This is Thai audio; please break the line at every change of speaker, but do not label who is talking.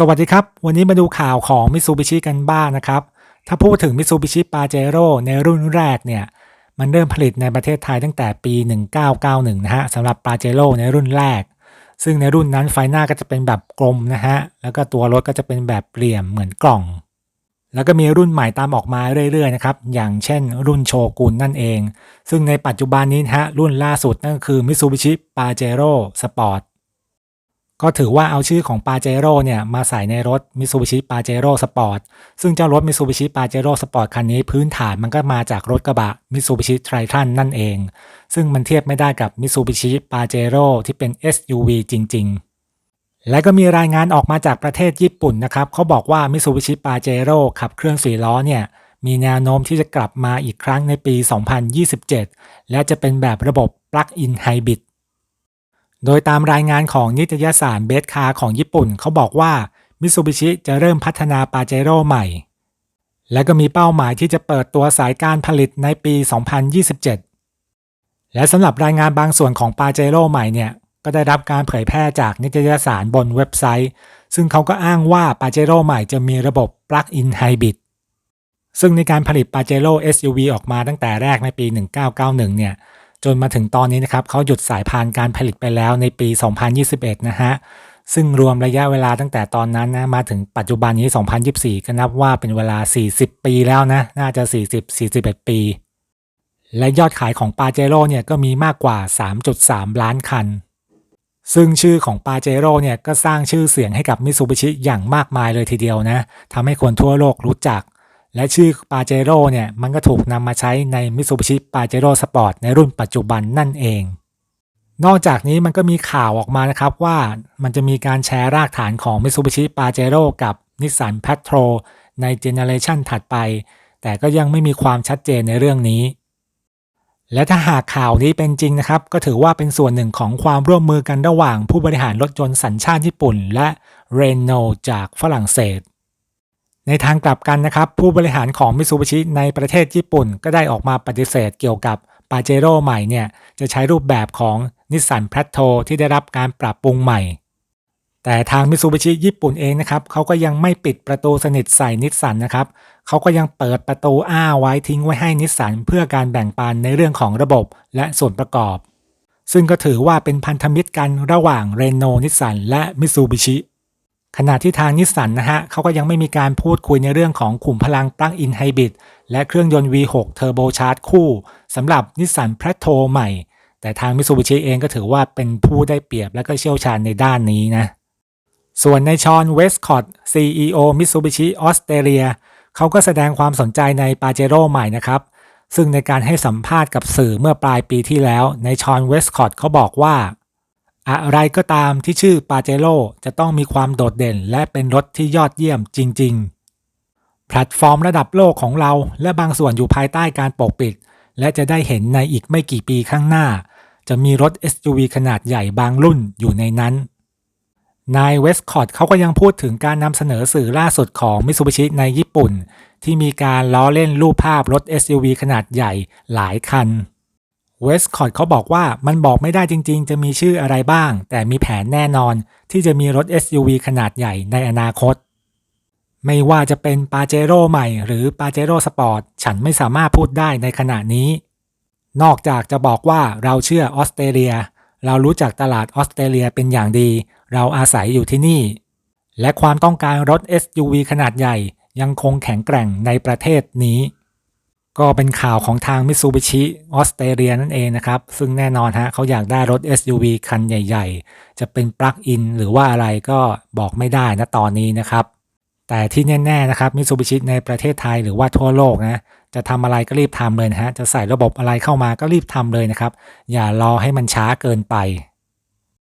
สวัสดีครับ วันนี้มาดูข่าวของ Mitsubishi กันบ้างนะครับ ถ้าพูดถึง Mitsubishi Pajero ในรุ่นแรกเนี่ย มันเริ่มผลิตในประเทศไทยตั้งแต่ปี 1991 นะฮะสำหรับ Pajero ในรุ่นแรก ซึ่งในรุ่นนั้นไฟหน้าก็จะเป็นแบบกลมนะฮะ แล้วก็ตัวรถก็จะเป็นแบบเหลี่ยมเหมือนกล่อง แล้วก็มีรุ่นใหม่ตามออกมาเรื่อยๆนะครับ อย่างเช่นรุ่นโชกุนนั่นเอง ซึ่งในปัจจุบันนี้นะฮะรุ่นล่าสุดนั่นก็คือ Mitsubishi Pajero Sport ก็ถือว่าเอาชื่อของ Pajero เนี่ยมาใส่ในรถ Mitsubishi Pajero Sport ซึ่งเจ้ารถ Mitsubishi Pajero Sport คันนี้พื้นฐานมันก็มาจากรถกระบะ Mitsubishi Triton นั่นเอง ซึ่งมันเทียบไม่ได้กับ Mitsubishi Pajero ที่เป็น SUV จริง ๆ และก็มีรายงานออกมาจากประเทศญี่ปุ่นนะครับเขาบอกว่า Mitsubishi Pajero ขับเคลื่อน4ล้อเนี่ยมีแนวโน้มที่จะกลับมาอีกครั้งในปี 2027 และจะเป็นแบบระบบ Plug-in Hybrid โดยตามรายงานของนิตยสารเบสคาของญี่ปุ่น เขาบอกว่ามิซูบิชิจะเริ่มพัฒนาปาเจโร่ใหม่ และก็มีเป้าหมายที่จะเปิดตัวสายการผลิตในปี 2027 และสำหรับรายงานบางส่วนของปาเจโร่ใหม่เนี่ย ก็ได้รับการเผยแพร่จากนิตยสารบนเว็บไซต์ ซึ่งเขาก็อ้างว่าปาเจโร่ใหม่จะมีระบบ Plug-in Hybrid ซึ่งในการผลิตปาเจโร่ SUV ออกมาตั้งแต่แรกในปี 1991 เนี่ย จนมาถึงตอนนี้นะครับเขาหยุดสายพานการผลิตไปแล้วในปี 2021 นะฮะซึ่งรวมระยะเวลาตั้งแต่ตอนนั้นนะมาถึงปัจจุบันนี้ 2024 ก็นับว่าเป็นเวลา 40 ปีแล้วนะ น่าจะ 40-41 ปี และยอดขายของปาเจโร่เนี่ยก็มีมากกว่า 3.3 ล้านคัน ซึ่งชื่อของปาเจโร่เนี่ยก็สร้างชื่อเสียงให้กับมิซูบิชิอย่างมากมายเลยทีเดียวนะทำให้คนทั่วโลกรู้จัก และชื่อปาเจโร่เนี่ยมันก็ถูกนำมาใช้ใน Mitsubishi Pajero Sport ในรุ่นปัจจุบันนั่นเอง นอกจากนี้มันก็มีข่าวออกมานะครับว่ามันจะมีการแชร์รากฐานของ Mitsubishi Pajero กับ Nissan p a t r o ในเจเนเรชันถัดไป แต่ก็ยังไม่มีความชัดเจนในเรื่องนี้ และถ้าหากข่าวนี้เป็นจริงนะครับ ก็ถือว่าเป็นส่วนหนึ่งของความร่วมมือกันระหว่างผู้บริหารรถยนต์สัญชาติญี่ปุ่น และ Renault จากฝรั่งเศส ในทางกลับกันนะครับ ผู้บริหารของมิซูบิชิในประเทศญี่ปุ่น ก็ได้ออกมาปฏิเสธเกี่ยวกับปาเจโร่ใหม่เนี่ยจะใช้รูปแบบของนิสสันแพทโทที่ได้รับการปรับปรุงใหม่ แต่ทางมิซูบิชิญี่ปุ่นเองนะครับเขาก็ยังไม่ปิดประตูสนิทใส่นิสสันนะครับเขาก็ยังเปิดประตูอ้าไว้ทิ้งไว้ให้นิสสันเพื่อการแบ่งปันในเรื่องของระบบและส่วนประกอบ ซึ่งก็ถือว่าเป็นพันธมิตรกันระหว่างเรโนนิสสันและมิซูบิชิ ขณะที่ทางนิสสันนะฮะเขาก็ยังไม่มีการพูดคุยในเรื่องของขุมพลังปลั๊กอินไฮบริดและเครื่องยนต์ V6 Turbo Charge คู่สำหรับนิสสันแพ t โ o ใหม่ แต่ทางมิ t ซูบิชิเองก็ถือว่าเป็นผู้ได้เปรียบและก็เชี่ยวชาญในด้านนี้นะ ส่วนในชอนเวสคอต CEO มิ t ซูบิชิออสเตรเลียเขาก็แสดงความสนใจในปาเจโร่ใหม่นะครับ ซึ่งในการให้สัมภาษณ์กับสื่อเมื่อปลายปีที่แล้ว ในชอนเวสคอตเขาบอกว่า อะไรก็ตามที่ชื่อปาเจโร่จะต้องมีความโดดเด่นและเป็นรถที่ยอดเยี่ยมจริง ๆ แพลตฟอร์มระดับโลกของเรา และบางส่วนอยู่ภายใต้การปกปิด และจะได้เห็นในอีกไม่กี่ปีข้างหน้า จะมีรถ SUV ขนาดใหญ่บางรุ่นอยู่ในนั้น นายเวสคอตเขาก็ยังพูดถึงการนำเสนอสื่อล่าสุดของมิ t ซูบิชิในญี่ปุ่น ที่มีการล้อเล่นรูปภาพรถ SUV ขนาดใหญ่หลายคัน เวสคอร์ดเขาบอกว่ามันบอกไม่ได้จริงๆ จะมีชื่ออะไรบ้าง แต่มีแผนแน่นอนที่จะมีรถ SUV ขนาดใหญ่ในอนาคต ไม่ว่าจะเป็นปาเจโร่ใหม่หรือปาเจโร่สปอร์ตฉันไม่สามารถพูดได้ในขณะนี้ นอกจากจะบอกว่าเราเชื่อออสเตรเลีย เรารู้จักตลาดออสเตรเลียเป็นอย่างดี เราอาศัยอยู่ที่นี่ และความต้องการรถ SUV ขนาดใหญ่ยังคงแข็งแกร่งในประเทศนี้ ก็เป็นข่าวของทางมิตซูบิชิออสเตรเลียนั่นเองนะครับ ซึ่งแน่นอนฮะเขาอยากได้รถ SUV คันใหญ่ ๆ จะเป็นปลั๊กอินหรือว่าอะไรก็บอกไม่ได้นะตอนนี้นะครับ แต่ที่แน่ ๆ นะครับมิตซูบิชิในประเทศไทยหรือว่าทั่วโลกนะจะทำอะไรก็รีบทำเลยนะฮะ จะใส่ระบบอะไรเข้ามาก็รีบทำเลยนะครับ อย่ารอให้มันช้าเกินไป